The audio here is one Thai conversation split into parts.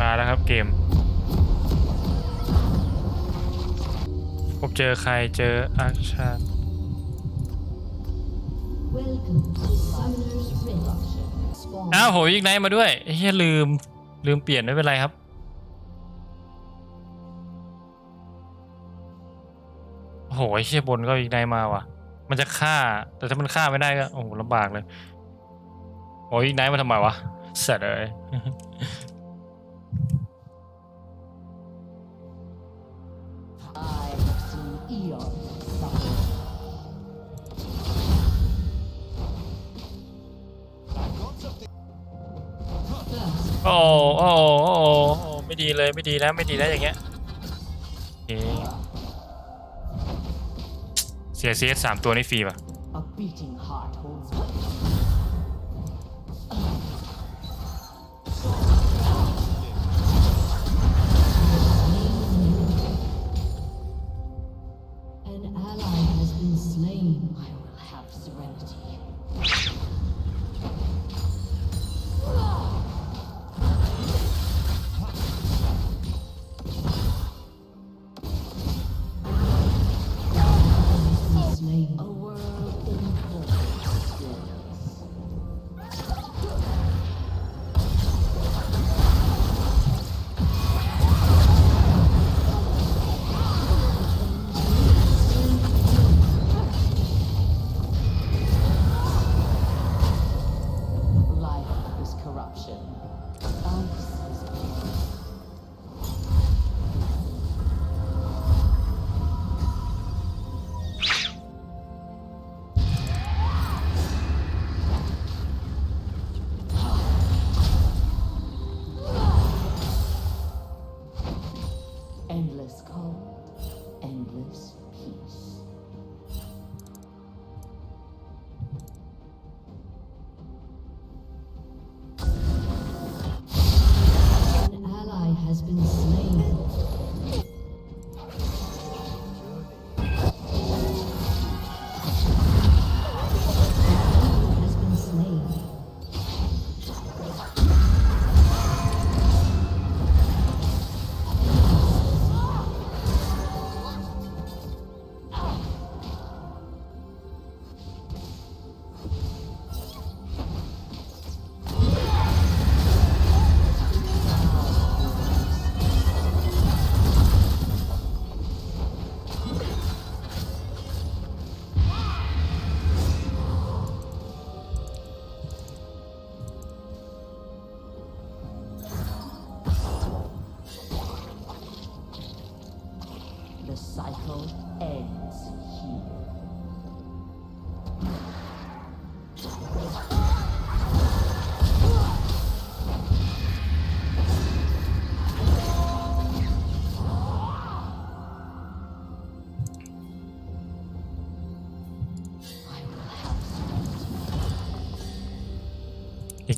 มาแล้วครับเกมผมเจอใครเจออาชาอ้าวโหยิงไนมาด้วยเฮ้ยลืม ลืมเปลี่ยนไม่เป็นไรครับ โอ้โหเชี่ยบนก็ยิงไนมาว่ะ มันจะฆ่า แต่ถ้ามันฆ่าไม่ได้ก็ โอ้โหลำบากเลยโอ้ยยิงไนมาทำไมวะเสร็จเลย อ้โอ้โอ้โอ้ไม่ดีเลยไม่ดีนะไม่ดีนะอย่างเงี้ยโอเคเสียเซสสามตัวนี่ฟรีป่ะ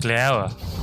อีกแล้วอ An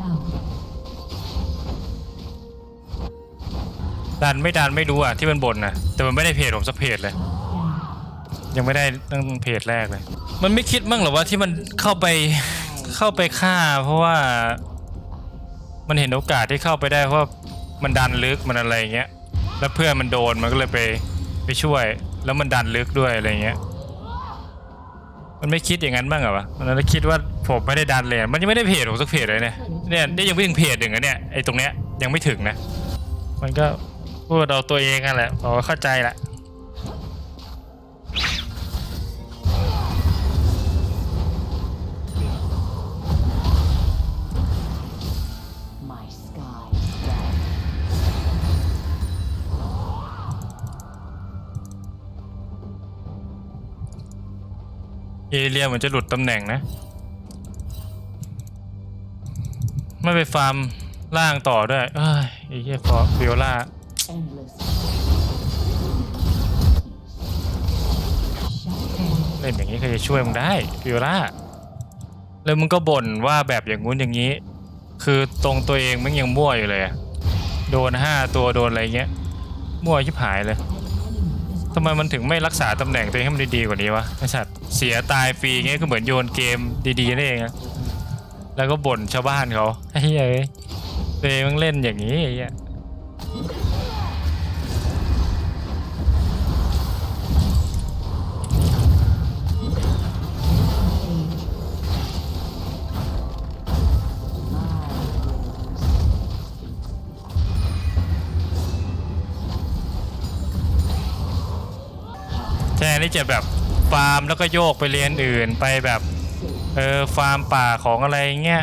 Shut down. ดันไม่ดันไม่รู้อะที่มันบ่นนะแต่มันไม่ได้เพจผมสักเพจเลย ยังไม่ได้ตั้งเพจแรกเลย มันไม่คิดบ้างเหรอว่าที่มันเข้าไปเข้าไปฆ่า เพราะว่า มันเห็นโอกาสที่เข้าไปได้เพราะมันดันลึกมันอะไรอย่างเงี้ย แล้วเพื่อนมันโดนมันก็เลยไปไปช่วย แล้วมันดันลึกด้วยอะไรอย่างเงี้ย มันไม่คิดอย่างนั้นบ้างเหรอวะมันเลยคิดว่า ผมไม่ได้ดันเลย มันยังไม่ได้เพจผมสักเพจเลยเนี่ยเนี่ยนี่ยังไม่ถึงเพจหนึ่งอะเนี่ยไอ้ตรงเนี้ยยังไม่ถึงนะ มันก็พูดเอาตัวเองกันแหละพอเข้าใจละ My sky is red. เอเรียเหมือนจะหลุดตำแหน่งนะ ไม่ไปฟาร์มล่างต่อด้วย เอ้ยไอ้เหี้ยฟอร์ฟิโอล่าเล่นอย่างนี้ใครจะช่วยมึงได้ฟิโอล่าแล้วมึงก็บ่นว่าแบบอย่างงู้นอย่างนี้ คือตรงตัวเองมันยังมั่วอยู่เลย โดนห้าตัวโดนอะไรเงี้ย มั่วชิบหายเลยทำไมมันถึงไม่รักษาตำแหน่งตัวเองให้มันดีๆกว่านี้วะไอ้สัตว์เสียตายฟรีเงี้ยก็เหมือนโยนเกมดีๆนั่นเองอะ แล้วก็บ่นชาวบ้านเขาไอ้เหี้ยเอ้ยตัวเองเล่นอย่างนี้ไอ้เหี้ยแทนที่จะแบบฟาร์มแล้วก็โยกไปเรียนอื่นไปแบบ เออฟาร์มป่าของอะไรเงี้ย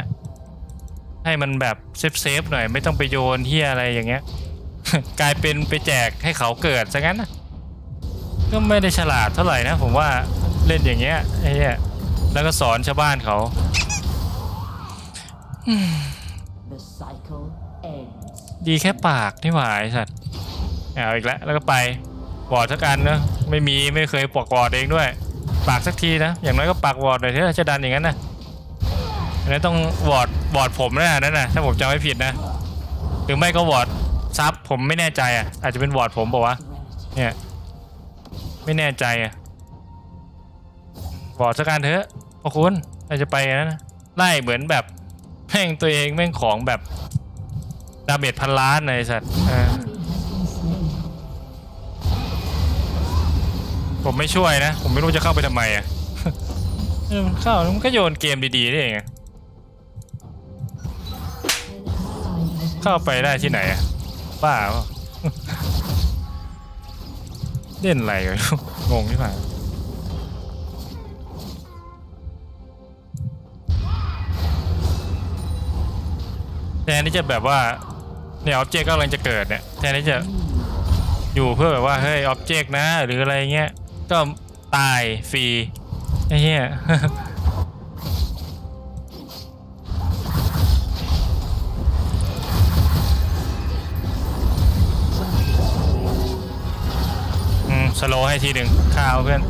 ให้มันแบบเซฟเซฟๆหน่อยไม่ต้องไปโยนที่อะไรอย่างเงี้ย กลายเป็นไปแจกให้เขาเกิดซะงั้นนะก็ไม่ได้ฉลาดเท่าไหร่นะ ผมว่าเล่นอย่างเงี้ยไอ้เหี้ยแล้วก็สอนชาวบ้านเขา The cycle ends. ดีแค่ปากนี่หว่าไอ้สัตว์เอาอีกแล้วแล้วก็ไปวอร์ดสักอันนะไม่มีไม่เคยปอกวอร์ดเองด้วย ปากสักทีนะ อย่างน้อยก็ปากวอร์ดหน่อยถ้าจะดันอย่างนั้นนะอันนั้นต้องวอร์ดวอร์ดผมนะนั่นนะถ้าผมจำไม่ผิดนะ หรือไม่ก็วอร์ดซับผมไม่แน่ใจอะ อาจจะเป็นวอร์ดผมบอกว่าวะ เนี่ย ไม่แน่ใจอะวอร์ดสักอันเถอะพอคุณอาจจะไปอย่นนะไล่เหมือนแบบแม่งตัวเองแม่งของแบบดาเมจพันล้านในสัตว์ ผมไม่ช่วยนะ ผมไม่รู้จะเข้าไปทำไมอะเออมันเข้าแล้วมันก็โยนเกมดีๆได้เองอะเข้าไปได้ที่ไหนอะบ้าเปล่า เล่นอะไรกัน งงที่ผ่านแทนที่จะแบบว่าเนี่ยออบเจกต์กำลังจะเกิดเนี่ยแทนที่จะอยู่เพื่อแบบว่าเฮ้ยอ็อบเจกต์นะหรืออะไรเงี้ย ก็ตายฟรีไอ้เหี้ยอืมสโลให้ทีหนึ่งข้าวเพื่อน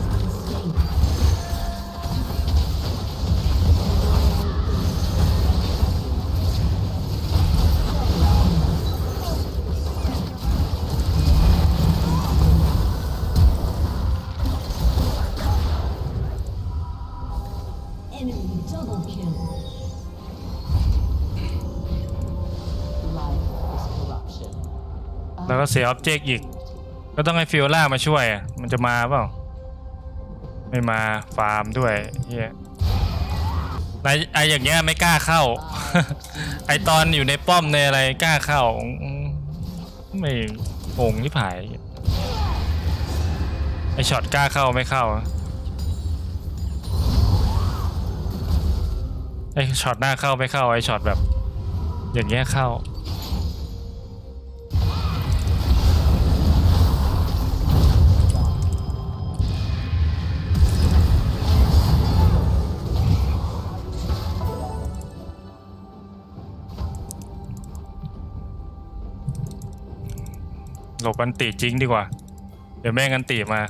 แล้วก็เสียอ็อบเจกต์อีก ก็ต้องให้ฟิโอล่ามาช่วย มันจะมาเปล่า ไม่มาฟาร์มด้วยเฮียไอไออย่างเงี้ยไม่กล้าเข้า ไอตอนอยู่ในป้อมในอะไรกล้าเข้า ไม่งงที่ผาย ไอช็อตกล้าเข้าไม่เข้า ไอช็อตหน้าเข้าไม่เข้าไอช็อตแบบ อย่างเงี้ยเข้า ลบอันติจริงดีกว่า เดี๋ยวแม่งอันติมา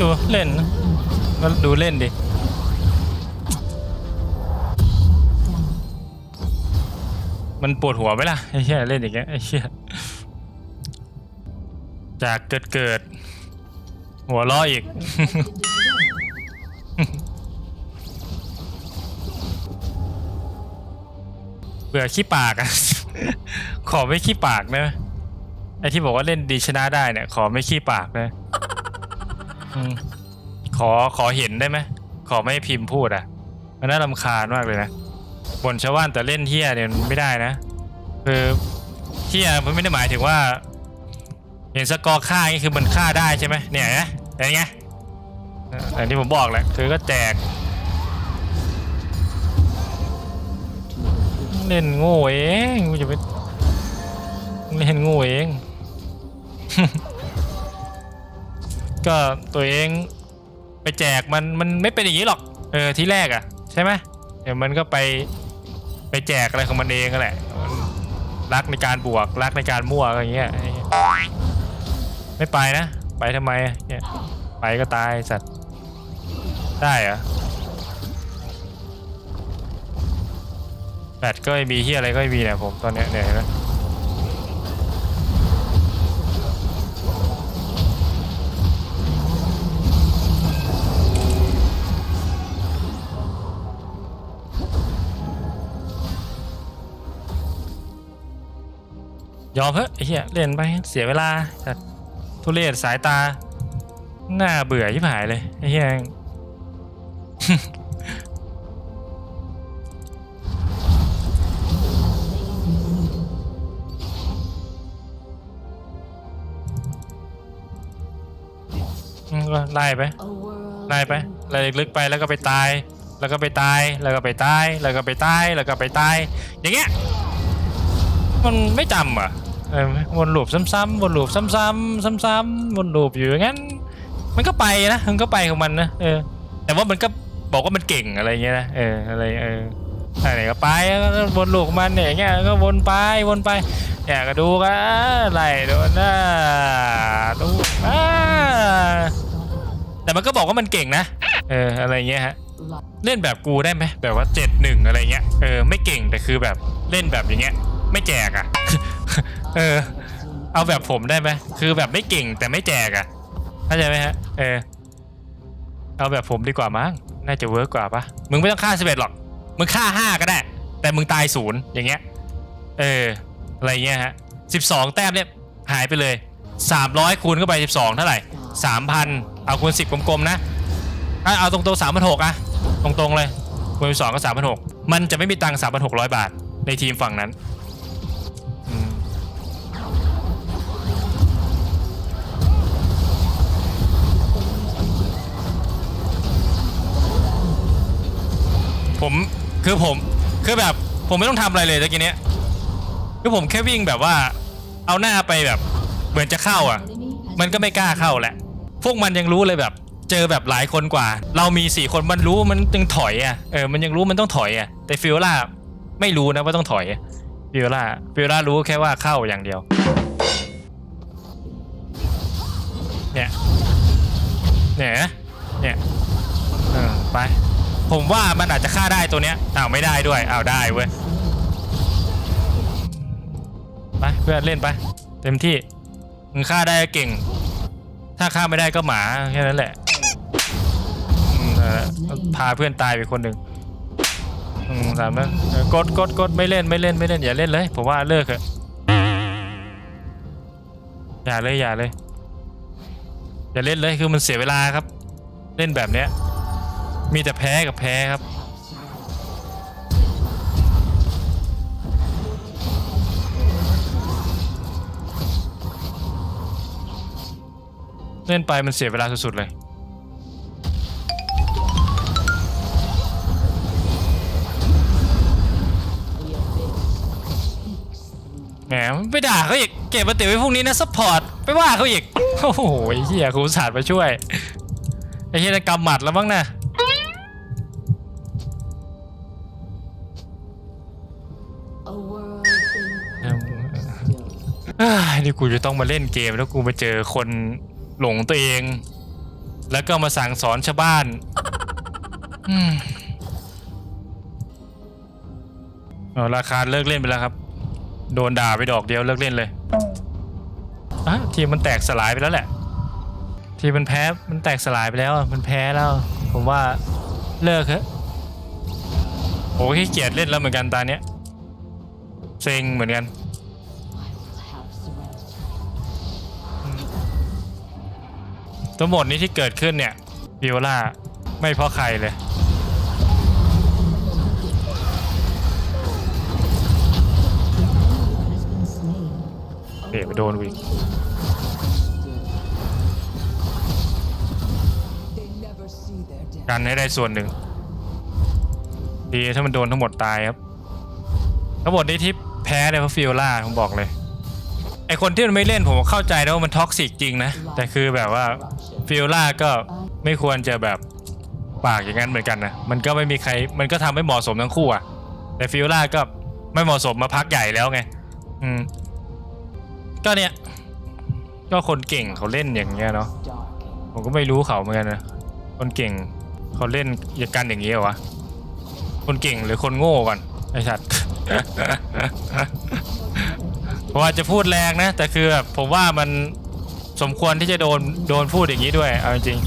ดูเล่นนะก็ดูเล่นดิมันปวดหัวไหมล่ะไอ้เหี้ยเล่นอย่างเงี้ยไอ้เหี้ยจากเกิดเกิด หัวล้ออีก เบื่อขี้ปากอะ ขอไม่ขี้ปากนะไอที่บอกว่าเล่นดีชนะได้เนี่ย ขอไม่ขี้ปากนะอืมขอขอเห็นได้ไหมขอไม่ให้พิมพ์พูดอะ มันน่ารำคาญมากเลยนะบ่นชาวบ้านแต่เล่นเฮียเนี่ยมันไม่ได้นะคือเฮียมันไม่ได้หมายถึงว่า เห็นสกอร์ค่านี่คือมันค่าได้ใช่ไหมเนี่ยนะอย่างเงี้ยเอออย่างที่ผมบอกแหละคือก็แจก เล่นโง่เองกูจะไปเล่นโง่เอง ก็ตัวเองไปแจกมันมันไม่เป็นอย่างนี้หรอก เออที่แรกอะ ใช่ไหมเดี๋ยวมันก็ไปไปแจกอะไรของมันเองก็แหละ รักในการบวก รักในการมั่วอะไรอย่างเงี้ย ไม่ไปนะ ไปทำไมเนี่ยไปก็ตายสัตว์ ได้เหรอ แบตก็ไม่มีที่อะไรก็ไม่มีเนี่ยผมตอนเนี้ยเนี่ยเห็นไหมยอมเถอะไอ้เหี้ยเล่นไปเสียเวลาสัตว์ทุเรศสายตา หน้าเบื่อที่หายเลยไอ้เหี้ย ก็ไล่ไปไล่ไปไล่ลึกไปแล้วก็ไปตาย แล้วก็ไปตายแล้วก็ไปตายแล้วก็ไปตายแล้วก็ไปตาย อย่างเงี้ยมันไม่จำอะวนลูปซ้ำๆวนลูปซ้ำๆซ้ำๆวนลูปอยู่อย่างนั้น มันก็ไปนะมันก็ไปของมันนะเออ แต่ว่ามันก็บอกว่ามันเก่งอะไรเงี้ยนะเอออะไรเอออะไรก็ไปวก็วนลูปของมันเนี่ยอย่างเงี้ยก็วนไปวนไปอยากก็ดูกันไล่โดนนะดูอ่า แต่มันก็บอกว่ามันเก่งนะ เอออะไรเงี้ยฮะ light เล่นแบบกูได้ไหมแบบว่าเจ็ดหนึ่งอะไรเงี้ย เออไม่เก่งแต่คือแบบเล่นแบบอย่างเงี้ย ไม่แจกอะ เออ เอาแบบผมได้ไหมคือแบบไม่เก่งแต่ไม่แจกอะเข้าใจไหมฮะ เออ เอาแบบผมดีกว่ามั้ง น่าจะเวิร์กกว่าปะมึงไม่ต้องฆ่าสิบเอ็ดหรอก มึงฆ่าห้าก็ได้ แต่มึงตายศูนย์อย่างเงี้ย เออ อะไรเงี้ยฮะสิบสองแต้มเนี่ยหายไปเลยสามร้อยคูณเข้าไปสิบสองเท่าไหร่สามพัน เอาคูณสิบกลมๆนะเอาตรงๆสามพันหกอะตรงๆเลยคูณสองก็สามพันหกมันจะไม่มีตังค์สามพันหกร้อยบาทในทีมฝั่งนั้นผมคือผมคือแบบผมไม่ต้องทำอะไรเลยตะกี้เนี้ยคือผมแค่วิ่งแบบว่า เอาหน้าไปแบบ เหมือนจะเข้าอะ มันก็ไม่กล้าเข้าแหละ พวกมันยังรู้เลยแบบเจอแบบหลายคนกว่า เรามีสี่คนมันรู้มันจึงถอยอะเออมันยังรู้มันต้องถอยอะแต่ฟิโอล่าไม่รู้นะว่าต้องถอยฟิโอล่าฟิโอล่ารู้แค่ว่าเข้าอย่างเดียวเนี่ยเนี่ยเนี่ยเออไปผมว่ามันอาจจะฆ่าได้ตัวเนี้ยอ้าวไม่ได้ด้วยอ้าวได้เว้ยไปเพื่อนเล่นไป เต็มที่มึงฆ่าได้เก่ง ถ้าฆ่าไม่ได้ก็หมาแค่นั้นแหละอืมเออพาเพื่อนตายไปคนหนึ่งอืมสามแล้วเออกดกดกดไม่เล่นไม่เล่นไม่เล่นอย่าเล่นเลยผมว่าเลิกเถอะอย่าเลยอย่าเลยอย่าเล่นเลยคือมันเสียเวลาครับ เล่นแบบเนี้ย มีแต่แพ้กับแพ้ครับ เล่นไปมันเสียเวลาสุดๆเลย แหมไปด่าเขาอีก เก็บมาติไว้พวกนี้นะซัพพอร์ต ไปว่าเขาอีก โอ้โหเฮียครูศาสตร์มาช่วย ไอ้เฮียกำหมัดแล้วบ้างนะ a world in still เอ้ยนี่กูจะต้องมาเล่นเกมแล้วกูมาเจอคน หลงตัวเอง แล้วก็มาสั่งสอนชาวบ้านอืมเอราคาเลิกเล่นไปแล้วครับ โดนด่าไปดอกเดียวเลิกเล่นเลยอะทีมมันแตกสลายไปแล้วแหละ ทีมมันแพ้มันแตกสลายไปแล้วมันแพ้แล้ว ผมว่าเลิกเถอะโอ้ขี้เกียจเล่นแล้วเหมือนกันตาเนี้ยเซ็งเหมือนกัน ทั้งหมดนี้ที่เกิดขึ้นเนี่ยวิโอล่าไม่เพราะใครเลย เดี๋ยวไปโดนวิ่งกันให้ได้ส่วนหนึ่ง ดีถ้ามันโดนทั้งหมดตายครับ ทั้งหมดนี้ที่แพ้เนี่ยเพราะฟิโอล่าผมบอกเลย อคนที่มันไม่เล่นผมเข้าใจนะว่ามันท็อกซิกจริงนะ แต่คือแบบว่าฟิโอล่าก็ไม่ควรจะแบบปากอย่างนั้นเหมือนกันนะมันก็ไม่มีใครมันก็ทำให้เหมาะสมทั้งคู่อะแต่ฟิโอล่าก็ไม่เหมาะสมมาพักใหญ่แล้วไง อืม ก็เนี่ย ก็คนเก่งเขาเล่นอย่างเงี้ยเนาะผมก็ไม่รู้เขาเหมือนกันนะคนเก่งเขาเล่นอย่างกันอย่างนี้เหรอวะคนเก่งหรือคนโง่ก่อนไอ้สัตว์ เพราะจะพูดแรงนะ แต่คือแบบผมว่ามันสมควรที่จะโดนโดนพูดอย่างนี้ด้วยเอาจริง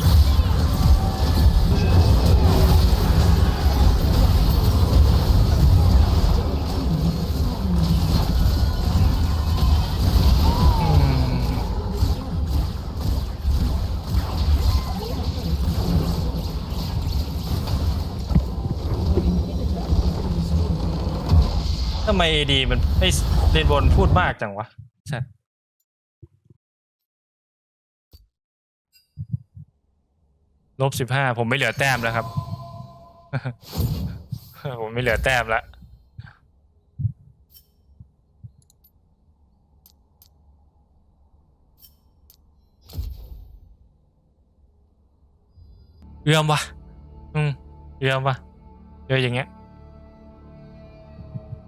ทำไมดีมันไอ้เรนบนพูดมากจังวะสัตว์ลบสิบห้าผมไม่เหลือแต้มแล้วครับ ผมไม่เหลือแต้มแล้วเอื้อมวะอืมเอื้อมวะเจออย่างเงี้ย